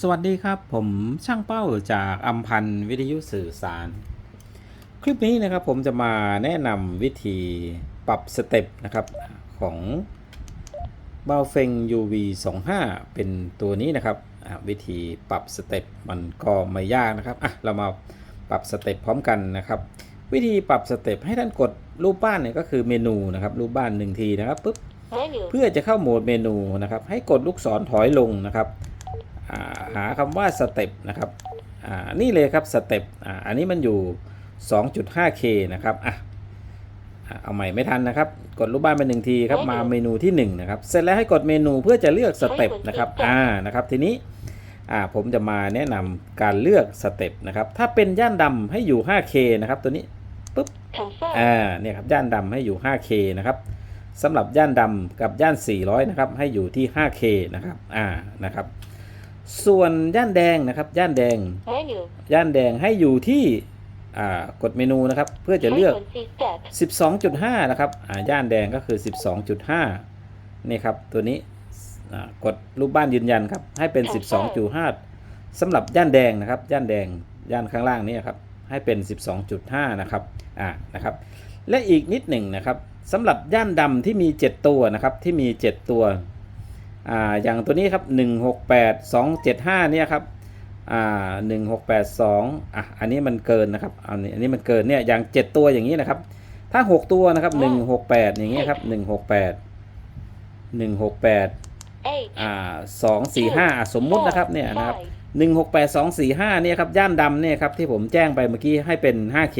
สวัสดีครับผมช่างเป้าจากอัมพันธ์วิทยุสื่อสาร คลิปนี้นะครับผมจะมาแนะนำวิธีปรับสเต็ปนะครับของเบาเฟง UV 25 เป็นตัวนี้นะครับอะวิธีปรับสเต็ปมันก็ไม่ยากนะครับอะเรามาปรับสเต็ปพร้อมกันนะครับ วิธีปรับสเต็ปให้ท่านกดรูปบ้านเนี่ยก็คือเมนูนะครับรูปบ้านหนึ่งทีนะครับปุ๊บ menu เพื่อจะเข้าโหมดเมนูนะครับให้กดลูกศรถอยลงนะครับอ่า หาคำว่าสเต็ปนะครับอ่านี่เลยครับสเต็ปอ่าอันนี้มันอยู่ 2.5K นะครับอะอะเอาใหม่ไม่ทันนะครับ กดรูปบ้านไปหนึ่งทีครับมาเมนูที่1นะครับเสร็จแล้วให้กดเมนูเพื่อจะเลือกสเต็ปนะครับอ่านะครับทีนี้อ่าผมจะมาแนะนำการเลือกสเต็ปนะครับถ้าเป็นย่านดำให้อยู่ 5K นะครับตัวนี้ confirm อ่าเนี่ยครับย่านดำให้อยู่ 5K นะครับสำหรับย่านดำกับย่าน 400นะครับให้อยู่ที่ 5K นะครับอ่านะครับ ส่วนย่านแดงนะครับ ย่านแดง menu ย่านแดงให้อยู่ที่อ่ากดเมนูนะครับ เพื่อจะเลือก frequency set 12.5 นะครับอ่าย่านแดงก็คือ 12.5 นี่ครับตัวนี้อ่ากดรูปบ้านยืนยันครับ ให้เป็น 12.5สำหรับย่านแดงนะครับ ย่านแดง ย่านข้างล่างนี่ครับ ให้เป็น 12.5 นะครับ อ่า นะครับ และอีกนิดหนึ่งนะครับสำหรับย่านดำที่มี 7 ตัวนะครับ ที่มี 7 ตัว อ่าอย่างตัวนี้ครับ 168 275 เนี่ยครับอ่า1682อะอันนี้มันเกินนะครับอันนี้อันนี้มันเกินเนี่ยอย่าง 7 ตัวอย่างนี้นะครับ ถ้า 6 ตัวนะครับ 168 อย่างเงี้ยครับ 168 168 8อ่า245อะสมมุตินะครับเนี่ยนะครับ168245 เนี่ยครับย่านดำเนี่ยครับที่ผมแจ้งไปเมื่อกี้ให้เป็น 5K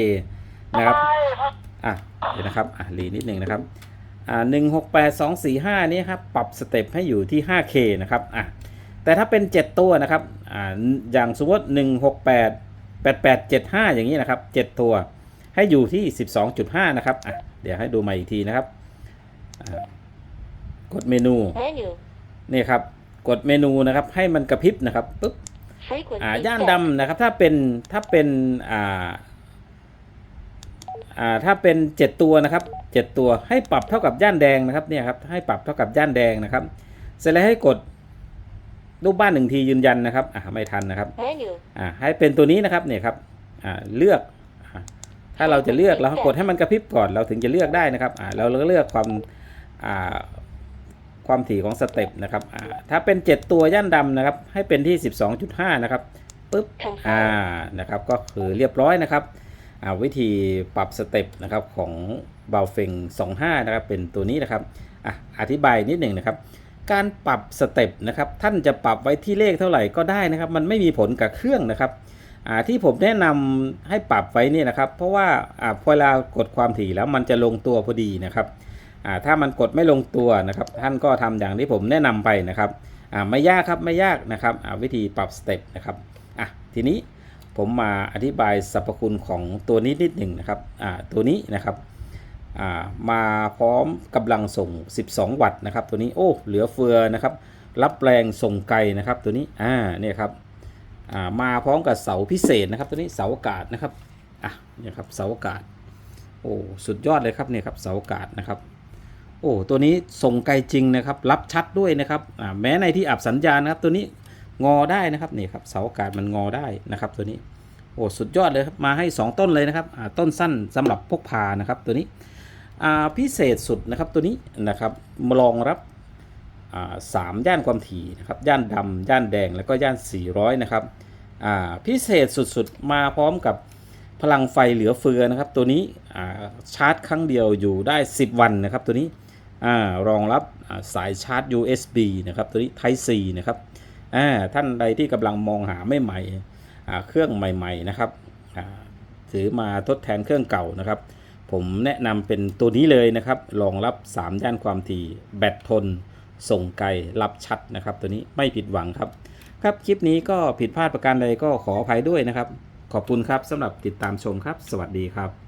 นะครับอะเดี๋ยวนะครับอะรีนิดหนึ่งนะครับ อ่า168245เนี่ยครับปรับสเต็ปให้อยู่ที่ 5K นะครับอะแต่ถ้าเป็น 7 ตัวนะครับอ่าอย่างสมมติ168 8875 อย่างนี้นะครับ 7 ตัวให้อยู่ที่ 12.5 นะครับอะเดี๋ยวให้ดูใหม่อีกทีนะครับอ่ากดเมนู menu นี่ครับกดเมนูนะครับให้มันกระพริบนะครับปุ๊บ frequency อ่าย่าน set ดำนะครับถ้าเป็นถ้าเป็นอ่า อ่าถ้าเป็นเจ็ดตัวนะครับเจ็ดตัวให้ปรับเท่ากับย่านแดงนะครับเนี่ยครับให้ปรับเท่ากับย่านแดงนะครับ เสร็จแล้วให้กดรูปบ้านหนึ่งทียืนยันนะครับอ่าไม่ทันนะครับ menu อ่าให้เป็นตัวนี้นะครับเนี่ยครับอ่าเลือกอ่าถ้าเราจะเลือกเราก็กดให้มันกระพริบก่อนเราถึงจะเลือกได้นะครับอ่าเราก็เลือกความอ่าความถี่ของสเต็ปนะครับอ่าถ้าเป็น 7 ตัวย่านดำนะครับ ให้เป็นที่ 12.5 นะครับปุ๊บอ่า confirm นะครับก็คือเรียบร้อยนะครับอ่า วิธีปรับสเต็ปนะครับของเบาเฟง25 นะครับ เป็นตัวนี้นะครับอะอธิบายนิดหนึ่งนะครับ การปรับสเต็ปนะครับ ท่านจะปรับไว้ที่เลขเท่าไหร่ก็ได้นะครับ มันไม่มีผลกับเครื่องนะครับอ่าที่ผมแนะนำให้ปรับไว้นี่นะครับ เพราะว่าอ่าพอเวลากดความถี่แล้วมันจะลงตัวพอดีนะครับอ่าถ้ามันกดไม่ลงตัวนะครับ ท่านก็ทำอย่างที่ผมแนะนำไปนะครับอ่าไม่ยากครับไม่ยากนะครับอ่าวิธีปรับสเต็ปนะครับอะทีนี้ ผมมาอธิบายสรรพคุณของตัวนี้นิดหนึ่งนะครับอ่าตัวนี้นะครับอ่ามาพร้อมกำลังส่ง 12 วัตต์นะครับ ตัวนี้โอ้เหลือเฟือนะครับ รับแรงส่งไกลนะครับ ตัวนี้อ่าเนี่ยครับอ่ามาพร้อมกับเสาพิเศษนะครับ ตัวนี้เสาอากาศนะครับอะเนี่ยครับเสาอากาศโอ้สุดยอดเลยครับเนี่ยครับเสาอากาศนะครับโอ้ตัวนี้ส่งไกลจริงนะครับ รับชัดด้วยนะครับอ่าแม้ในที่อับสัญญาณนะครับตัวนี้ งอได้นะครับนี่ครับเสาอากาศมันงอได้นะครับ ตัวนี้โอ้สุดยอดเลยครับมาให้ 2 ต้นเลยนะครับต้นสั้นสำหรับพกพานะครับตัวนี้พิเศษสุดนะครับตัวนี้นะครับรองรับสามย่านความถี่นะครับย่านดำย่านแดงแล้วก็ย่าน 400 นะครับพิเศษสุดๆมาพร้อมกับพลังไฟเหลือเฟือนะครับ ตัวนี้ชาร์จครั้งเดียวอยู่ได้ 10 วันนะครับ ตัวนี้อรองรับสายชาร์จ USB นะครับ ตัวนี้ Type C นะครับ ท่านใดที่กำลังมองหาไม่ใหม่เครื่องใหม่ ๆนะครับถือมาทดแทนเครื่องเก่านะครับ ผมแนะนำเป็นตัวนี้เลยนะครับรองรับ 3 ย่านความถี่แบตทน ส่งไกลรับชัดนะครับ ตัวนี้ไม่ผิดหวังครับ ครับคลิปนี้ก็ผิดพลาดประการใดก็ขออภัยด้วยนะครับ ขอบคุณครับสำหรับติดตามชมครับ สวัสดีครับ